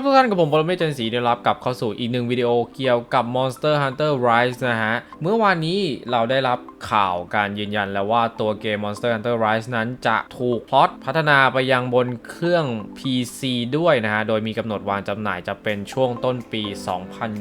ครับทุกท่านกับผมบอลเมเจนสีได้รับกลับเข้าสู่อีกหนึ่งวิดีโอเกี่ยวกับ Monster Hunter Rise นะฮะ เมื่อวานนี้เราได้รับข่าวการยืนยันแล้วว่าตัวเกม Monster Hunter Rise นั้นจะถูกพล็อตพัฒนาไปยังบนเครื่อง PC ด้วยนะฮะ โดยมีกำหนดวางจำหน่ายจะเป็นช่วงต้นปี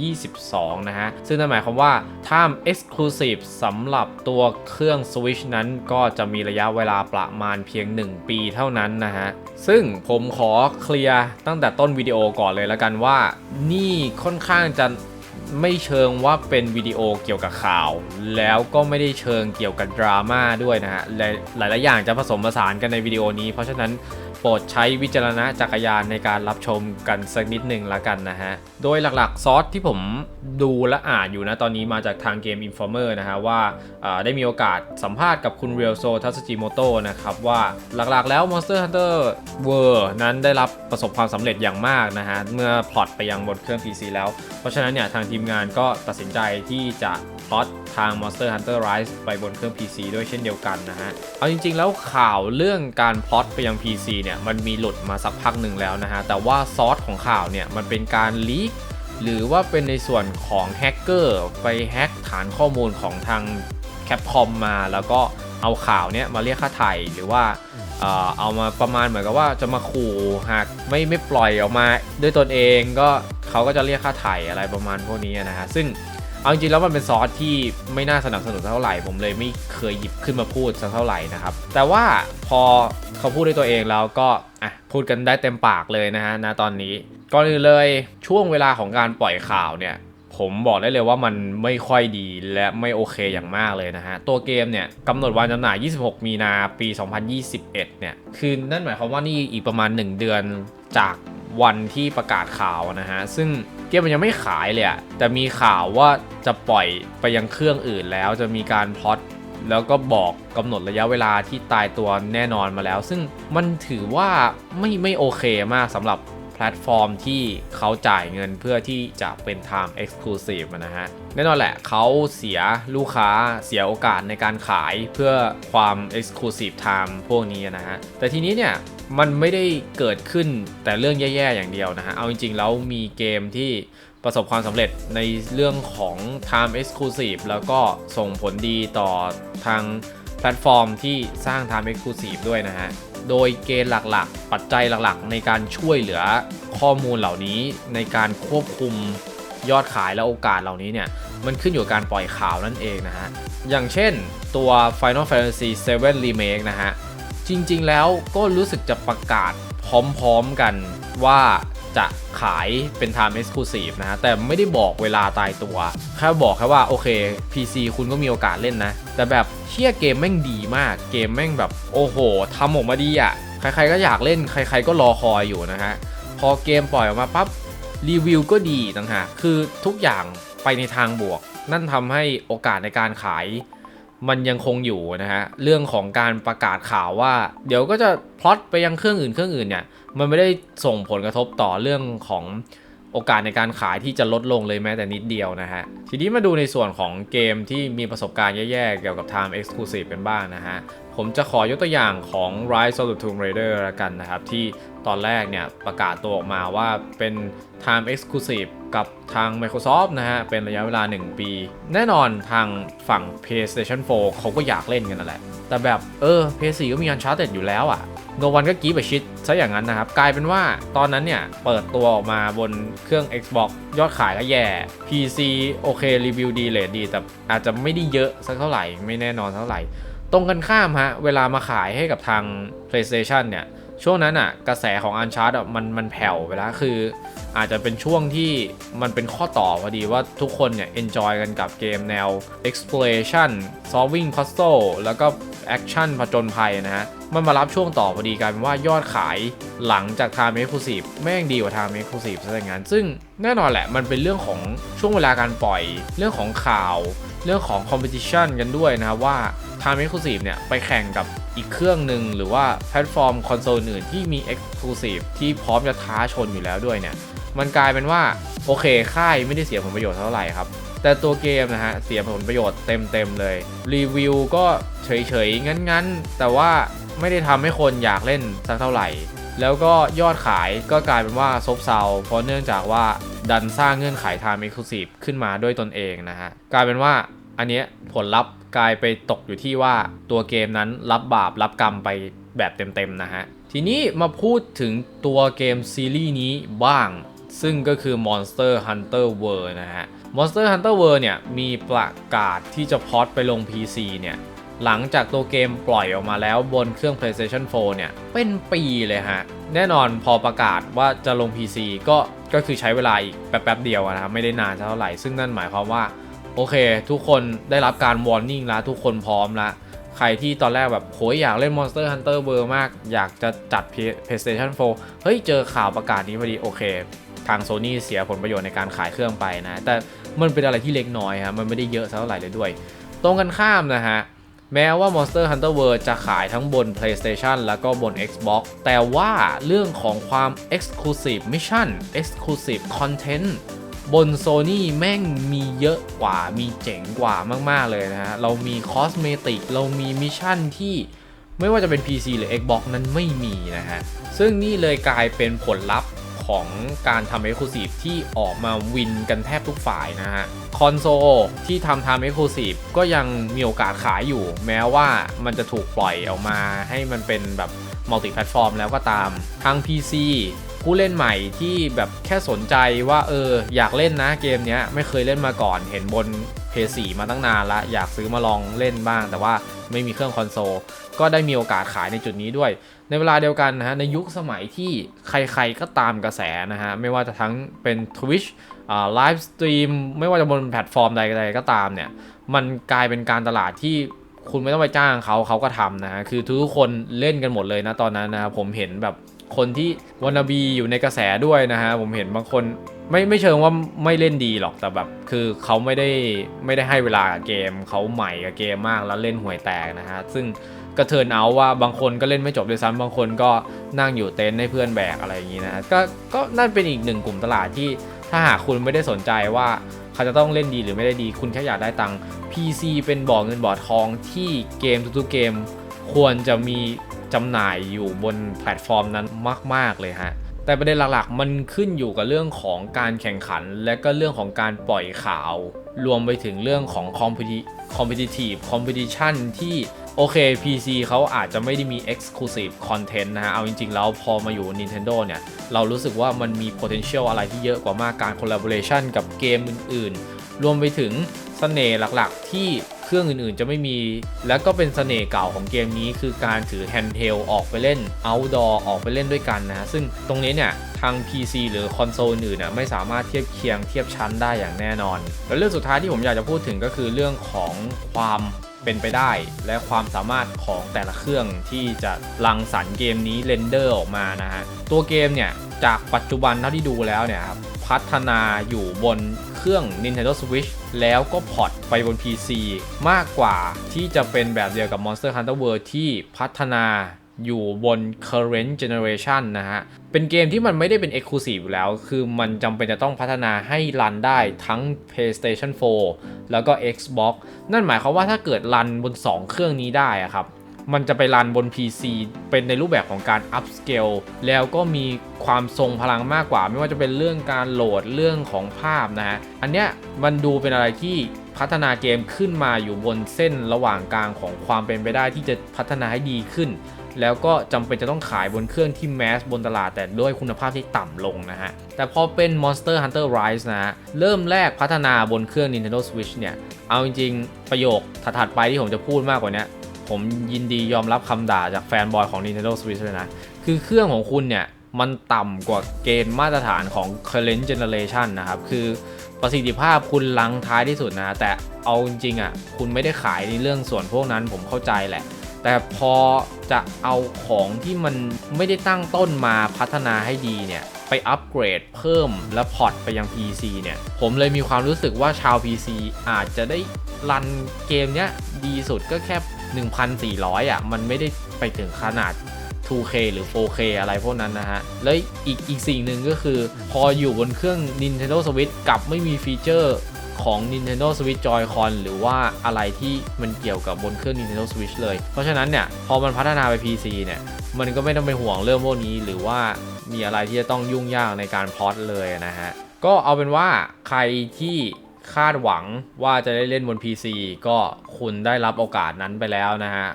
2022 นะฮะ ซึ่งนั่นหมายความว่าถ้า Exclusive สำหรับตัวเครื่อง Switch นั้นก็จะมีระยะเวลาประมาณเพียง 1 ปีเท่านั้นนะฮะ ซึ่งผมขอเคลียร์ตั้งแต่ต้นวิดีโอก่อนเลยแล้วกันว่า นี่ค่อนข้างจะไม่เชิงว่าเป็นวิดีโอเกี่ยวกับข่าว แล้วก็ไม่ได้เชิงเกี่ยวกับดราม่าด้วยนะฮะและหลายๆอย่างจะผสมผสานกันในวิดีโอนี้ เพราะฉะนั้น โปรดใช้วิจารณจักรยานในการรับชมกันสักนิดหนึ่งละกันนะฮะ โดยหลักๆ ซอสที่ผมดูและอ่านอยู่นะตอนนี้มาจากทางเกม Informer นะฮะว่าอ่าได้มีโอกาสสัมภาษณ์กับคุณเรียวโซทัสจิโมโตนะครับว่าหลักๆแล้ว Monster Hunter World นั้นได้รับประสบความสำเร็จอย่างมากนะฮะเมื่อพลอตไปยังบนเครื่อง PC แล้ว เพราะฉะนั้นเนี่ยทางทีมงานก็ตัดสินใจที่จะ พลอตทาง Monster Hunter Rise ไปบนเครื่อง PC ด้วยเช่นเดียวกันนะฮะ เอาจริงๆ แล้วข่าวเรื่องการพลอตไปยัง PC เนี่ยมันมีหลุดมาสักพักหนึ่งแล้วนะฮะ แต่ว่าซอสของข่าวเนี่ยมันเป็นการลีกหรือว่าเป็นในส่วนของแฮกเกอร์ไปแฮกฐานข้อมูลของทางแคปคอมมา แล้วก็เอาข่าวเนี่ยมาเรียกค่าไถ่หรือว่าเอ่อเอามาประมาณเหมือนกับว่าจะมาขู่หากไม่ไม่ปล่อยออกมาด้วยตนเองก็เขาก็จะเรียกค่าไถ่อะไรประมาณพวกนี้นะฮะซึ่ง เอาจริงแล้วมันเป็นซอสที่ไม่น่าสนับสนุนเท่าไหร่ ผมเลยไม่เคยหยิบขึ้นมาพูดสักเท่าไหร่นะครับ แต่ว่าพอเขาพูดด้วยตัวเองแล้วก็อะพูดกันได้เต็มปากเลยนะฮะณตอนนี้ก่อนอื่นเลยช่วงเวลาของการปล่อยข่าวเนี่ย ผมบอกได้เลยว่ามันไม่ค่อยดีและไม่โอเคอย่างมากเลยนะฮะ ตัวเกมเนี่ยกำหนดวันจำหน่าย 26 มีนาปี 2021 เนี่ย คือนั่นหมายความว่านี่อีกประมาณ 1 เดือนจากวันที่ประกาศข่าวนะฮะ ซึ่งเกมมันยังไม่ขายเลยอะแต่มีข่าวว่าจะปล่อยไปยังเครื่องอื่นแล้วจะมีการพล็อตแล้วก็บอกกำหนดระยะเวลาที่ตายตัวแน่นอนมาแล้ว ซึ่งมันถือว่าไม่ไม่โอเคมากสำหรับ ลตฟอร์มที่เขาจ่ายเงินเพื่อที่จะเป็น Time Exclusive นะฮะแน่นอนแหละเขาเสียลูกค้าเสียโอกาสในการขายเพื่อความ Exclusive Time พวกนี้นะฮะ แต่ทีนี้เนี่ยมันไม่ได้เกิดขึ้นแต่เรื่องแย่ ๆ อย่างเดียวนะฮะ เอาจริง ๆ แล้วมีเกมที่ประสบความสำเร็จในเรื่องของ Time Exclusive แล้วก็ส่งผลดีต่อทางแพลตฟอร์มที่สร้าง Time Exclusive ด้วยนะฮะ โดยเกณฑ์หลักๆ ปัจจัยหลักๆ ในการช่วยเหลือข้อมูลเหล่านี้ในการควบคุมยอดขายและโอกาสเหล่านี้เนี่ย มันขึ้นอยู่กับการปล่อยข่าวนั่นเองนะฮะ อย่างเช่นตัว Final Fantasy 7 Remake นะฮะ จริงๆแล้วก็รู้สึกจะประกาศพร้อมๆกันว่า จะขายเป็น Time Exclusive นะฮะแต่ไม่ได้บอกเวลาตายตัว แค่บอกแค่ว่าโอเค PC คุณก็มีโอกาสเล่นนะ แต่แบบเชี่ยเกมแม่งดีมาก เกมแม่งแบบโอ้โหทำออกมาดีอะ่ะ ใครๆก็อยากเล่น ใคร ๆก็รอคอยอยู่นะฮะ พอเกมปล่อยออกมาปั๊บรีวิวก็ดีต่างหากคือทุกอย่างไปในทางบวก นั่นทำให้โอกาสในการขาย มันยังคงอยู่นะฮะเรื่องของการประกาศข่าวว่า เดี๋ยวก็จะพล็อตไปยังเครื่องอื่นเครื่องอื่นเนี่ยมันไม่ได้ส่งผลกระทบต่อเรื่องของโอกาสในการขายที่จะลดลงเลยแม้แต่นิดเดียวนะฮะ ทีนี้มาดูในส่วนของเกมที่มีประสบการณ์แย่ๆ เกี่ยวกับ Time Exclusive กันบ้างนะฮะ ผมจะขอยกตัวอย่างของ Rise of the Tomb Raider ละกันนะครับ ที่ตอนแรกเนี่ยประกาศตัวออกมาว่าเป็น Time Exclusive กับทาง Microsoft นะฮะ เป็นระยะเวลา 1 ปี แน่นอนทางฝั่ง PlayStation 4 เขาก็อยากเล่นกันนั่นแหละ แต่แบบเออ PS4 ก็มี Uncharted อยู่แล้วอะ่ะโนวันก็กีบไปชิดซะอย่างนั้นนะครับ กลายเป็นว่าตอนนั้นเนี่ย เปิดตัวออกมาบนเครื่อง Xbox ยอดขายก็แย่ PC โอเครีวิวดีเลทดี แต่อาจจะไม่ได้เยอะสักเท่าไหร่ไม่แน่นอนเท่าไหร่ ตรงกันข้ามฮะ เวลามาขายให้กับทาง PlayStation เนี่ย ช่วงนั้นอะกระแสของ Uncharted อะมันมันแผ่วไปแล้วคือ อาจจะเป็นช่วงที่มันเป็นข้อต่อพอดีว่าทุกคนเนี่ย enjoy กันกับเกมแนว exploration solving puzzle แล้วก็ action ผจญภัยนะฮะมันมารับช่วงต่อพอดีกลายเป็นว่ายอดขายหลังจาก Time Exclusive แม่งดีกว่า Time Exclusive ซะอย่างนั้นซึ่งแน่นอนแหละมันเป็นเรื่องของช่วงเวลาการปล่อย เรื่องของข่าว เรื่องของ competition กันด้วยนะครับว่า Time Exclusive เนี่ยไปแข่งกับ อีกเครื่องหนึ่งหรือว่าแพลตฟอร์มคอนโซลอื่นที่มี Exclusive ที่พร้อมจะท้าชนอยู่แล้วด้วยเนี่ย มันกลายเป็นว่า โอเค ค่ายไม่ได้เสียผลประโยชน์เท่าไหร่ครับ แต่ตัวเกมนะฮะ เสียผลประโยชน์เต็มๆเลย รีวิวก็เฉยๆ งั้นๆ แต่ว่าไม่ได้ทำให้คนอยากเล่นสักเท่าไหร่ แล้วก็ยอดขายก็กลายเป็นว่าซบเซาเพราะเนื่องจากว่าดันสร้างเงื่อนไขทางเอ็กซ์คลูซีฟขึ้นมาด้วยตนเองนะฮะกลายเป็นว่า อันเนี้ยผลลัพธ์กลายไปตกอยู่ที่ว่าตัวเกมนั้นรับบาปรับกรรมไปแบบเต็มๆนะฮะ ทีนี้มาพูดถึงตัวเกมซีรีส์นี้บ้าง ซึ่งก็คือ Monster Hunter World นะฮะ Monster Hunter World เนี่ยมีประกาศที่จะพอร์ตไปลง PC เนี่ยหลังจากตัวเกมปล่อยออกมาแล้วบนเครื่อง PlayStation 4 เนี่ย เป็นปีเลยฮะ แน่นอนพอประกาศว่าจะลง PC ก็ก็คือใช้เวลาอีกแป๊บๆเดียวนะครับไม่ได้นานเท่าไหร่ ซึ่งนั่นหมายความว่า โอเค ทุกคนได้รับการ warning แล้วทุกคนพร้อมล้วใครที่ตอนแรกแบบโหยอยากเล่น Monster Hunter World มาก อยากจะจัด P- PlayStation 4 เฮ้ย เจอข่าวประกาศนี้พอดี โอเค ทาง Sony เสียผลประโยชน์ในการขายเครื่องไปนะ แต่มันเป็นอะไรที่เล็กน้อยฮะมันไม่ได้เยอะเท่าไหร่เลยด้วย ตรงกันข้ามนะฮะ แม้ว่า Monster Hunter World จะขายทั้งบน PlayStation แล้วก็บน Xbox แต่ว่าเรื่องของความ Exclusive Mission Exclusive Content บน Sony แม่งมีเยอะกว่ามีเจ๋งกว่ามาก ๆ เลยนะฮะ เรามีคอสเมติกเรามีมิชชั่นที่ไม่ว่าจะเป็น PC หรือ Xbox นั้นไม่มีนะฮะ ซึ่งนี่เลยกลายเป็นผลลัพธ์ของการทำ Exclusive ที่ออกมาวินกันแทบทุกฝ่ายนะฮะ คอนโซลที่ทำทำ Exclusive ก็ยังมีโอกาสขายอยู่ แม้ว่ามันจะถูกปล่อยออกมาให้มันเป็นแบบมัลติแพลตฟอร์มแล้วก็ตามทาง PC ผู้เล่นใหม่ที่แบบแค่สนใจว่าเอออยากเล่นนะเกมนี้ไม่เคยเล่นมาก่อน เห็นบน PS4 มาตั้งนานละอยากซื้อมาลองเล่นบ้าง แต่ว่าไม่มีเครื่องคอนโซลก็ได้มีโอกาสขายในจุดนี้ด้วย ในเวลาเดียวกันนะฮะในยุคสมัยที่ใครๆก็ตามกระแสนะฮะไม่ว่าจะทั้งเป็น Twitch อ่าไลฟ์สตรีมไม่ว่าจะบนแพลตฟอร์มใดๆก็ตามเนี่ยมันกลายเป็นการตลาดที่คุณไม่ต้องไปจ้างเขาเขาก็ทำนะฮะคือทุกคนเล่นกันหมดเลยนะตอนนั้นนะครับผมเห็นแบบ คนที่วานาบีอยู่ในกระแสด้วยนะฮะผมเห็นบางคนไม่ไม่เชิงว่าไม่เล่นดีหรอกแต่แบบ คือเขาไม่ได้ไม่ได้ให้เวลากับเกมเขาใหม่กับเกมมากแล้วเล่นห่วยแตกนะฮะซึ่งก็เทิร์นเอาว่าบางคนก็เล่นไม่จบด้วยซ้ำบางคนก็นั่งอยู่เต็นท์ให้เพื่อนแบกอะไรอย่างนี้นะก็ก็นั่นเป็นอีกหนึ่งกลุ่มตลาดที่ถ้าหากคุณไม่ได้สนใจว่าเขาจะต้องเล่นดีหรือไม่ได้ดี คุณแค่อยากได้ตังค์ PC เป็นบ่อเงินบ่อทองที่เกมทุกๆเกม ควรจะมี จำหน่ายอยู่บนแพลตฟอร์มนั้นมาก ๆ เลยฮะแต่ประเด็นหลักๆ มันขึ้นอยู่กับเรื่องของการแข่งขัน และก็เรื่องของการปล่อยข่าว รวมไปถึงเรื่องของ competi- competitive competition ที่โอเค PC เขาอาจจะไม่ได้มี exclusive content นะฮะ เอาจริง ๆ แล้วพอมาอยู่ Nintendo เนี่ย เรารู้สึกว่ามันมี potential อะไรที่เยอะกว่ามากการ collaboration กับเกมอื่น ๆ รวมไปถึงเสน่ห์หลัก ๆ ที่ เครื่องอื่นๆ จะไม่มี แล้วก็เป็นเสน่ห์เก่าของเกมนี้ คือการถือ handheld ออกไปเล่น outdoor ออกไปเล่นด้วยกันนะซึ่งตรงนี้เนี่ยทาง PC หรือคอนโซลอื่นน่ะไม่สามารถเทียบเคียงเทียบชั้นได้อย่างแน่นอน แล้วเรื่องสุดท้ายที่ผมอยากจะพูดถึงก็คือเรื่องของความเป็นไปได้ และความสามารถของแต่ละเครื่องที่จะรังสรรค์เกมนี้เรนเดอร์ออกมานะฮะตัวเกมเนี่ยจากปัจจุบันเท่าที่ดูแล้วเนี่ยครับพัฒนาอยู่บน เครื่อง Nintendo Switch แล้วก็พอร์ตไปบน PC มากกว่าที่จะเป็นแบบเดียวกับ Monster Hunter World ที่พัฒนาอยู่บน current generation นะฮะ เป็นเกมที่มันไม่ได้เป็น Exclusive อยู่แล้ว คือมันจำเป็นจะต้องพัฒนาให้รันได้ทั้ง PlayStation 4 แล้วก็ Xbox นั่นหมายความว่าถ้าเกิดรันบน 2 เครื่องนี้ได้อะครับ มันจะไปรันบน PC เป็นในรูปแบบของการ upscale แล้วก็มีความทรงพลังมากกว่า ไม่ว่าจะเป็นเรื่องการโหลดเรื่องของภาพนะฮะ อันเนี้ยมันดูเป็นอะไรที่พัฒนาเกมขึ้นมาอยู่บนเส้นระหว่างกลางของความเป็นไปได้ที่จะพัฒนาให้ดีขึ้น แล้วก็จำเป็นจะต้องขายบนเครื่องที่แมสบนตลาดแต่ด้วยคุณภาพที่ต่ำลงนะฮะ แต่พอเป็น Monster Hunter Rise นะฮะ เริ่มแรกพัฒนาบนเครื่อง Nintendo Switch เนี่ย เอาจริงๆ ประโยคถัดๆไปที่ผมจะพูดมากกว่านี้ ผมยินดียอมรับคำด่าจากแฟนบอยของ Nintendo Switch เลยนะ คือเครื่องของคุณเนี่ย มันต่ำกว่าเกณฑ์มาตรฐานของ current generation นะครับ คือประสิทธิภาพคุณลังท้ายที่สุดนะ แต่เอาจริงๆอะคุณไม่ได้ขายในเรื่องส่วนพวกนั้นผมเข้าใจแหละ แต่พอจะเอาของที่มันไม่ได้ตั้งต้นมาพัฒนาให้ดีเนี่ยไปอัปเกรดเพิ่มและพอร์ตไปยัง PC เนี่ย ผมเลยมีความรู้สึกว่าชาว PC อาจจะได้รันเกมเนี้ยดีสุดก็แค่ 1,400 อะ มันไม่ได้ไปถึงขนาด 2K หรือ 4K อะไรพวกนั้นนะฮะ แล้วอีกอีกสิ่งหนึ่งก็คือ พออยู่บนเครื่อง Nintendo Switch กับไม่มีฟีเจอร์ของ Nintendo Switch Joy-Con หรือว่าอะไรที่มันเกี่ยวกับบนเครื่อง Nintendo Switch เลย เพราะฉะนั้นเนี่ย พอมันพัฒนาไป PC เนี่ย มันก็ไม่ต้องเป็นห่วงเรื่องพวกนี้ หรือว่ามีอะไรที่จะต้องยุ่งยากในการพอร์ตเลยนะฮะ ก็เอาเป็นว่าใครที่ คาดหวังว่าจะได้เล่นบน PC ก็คุณได้รับโอกาสนั้นไปแล้วนะฮะ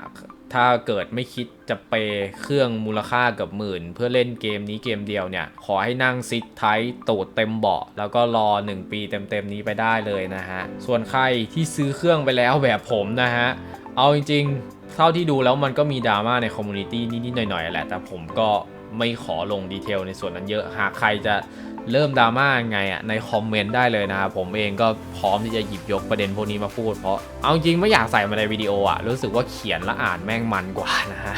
ถ้าเกิดไม่คิดจะเปเครื่องมูลค่าเกับหมื่น เพื่อเล่นเกมนี้เกมเดียวเนี่ย ขอให้นั่งซิทไทตูดเต็มเบาะ แล้วก็รอ 1 ปีเต็มๆนี้ไปได้เลยนะฮะ ส่วนใครที่ซื้อเครื่องไปแล้วแบบผมนะฮะ เอาจริงๆ เท่าที่ดูแล้วมันก็มีดราม่าในคอมมูนิตี้นิดๆหน่อยๆแหละ แต่ผมก็ ไม่ขอลงดีเทลในส่วนนั้นเยอะ หากใครจะเริ่มดราม่าไงอะในคอมเมนต์ได้เลยนะครับผมเองก็พร้อมที่จะหยิบยกประเด็นพวกนี้มาพูด เพราะเอาจริงไม่อยากใส่มาในวิดีโออะ รู้สึกว่าเขียนและอ่านแม่งมันกว่านะฮะ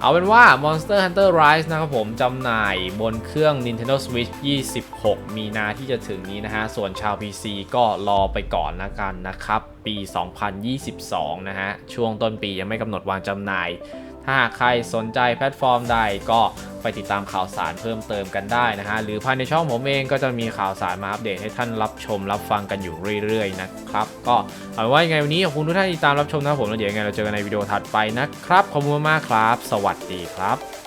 เอาเป็นว่า Monster Hunter Rise นะครับผมจำหน่ายบนเครื่อง Nintendo Switch 26 มีนาที่จะถึงนี้นะฮะ ส่วนชาว PC ก็รอไปก่อนนะกันนะครับ ปี 2022 นะฮะ ช่วงต้นปียังไม่กำหนดวางจำหน่าย หากใครสนใจแพลตฟอร์มใดก็ไปติดตามข่าวสารเพิ่มเติมกันได้นะฮะ หรือภายในช่องผมเองก็จะมีข่าวสารมาอัปเดตให้ท่านรับชมรับฟังกันอยู่เรื่อยๆนะครับ ก็เอาไว่ายังไงวันนี้ขอบคุณทุกท่านที่ติดตามรับชมนะครับผมแล้วเดี๋ยวยังไงเราเจอกันในวิดีโอถัดไปนะครับ ขอบคุณมากครับ สวัสดีครับ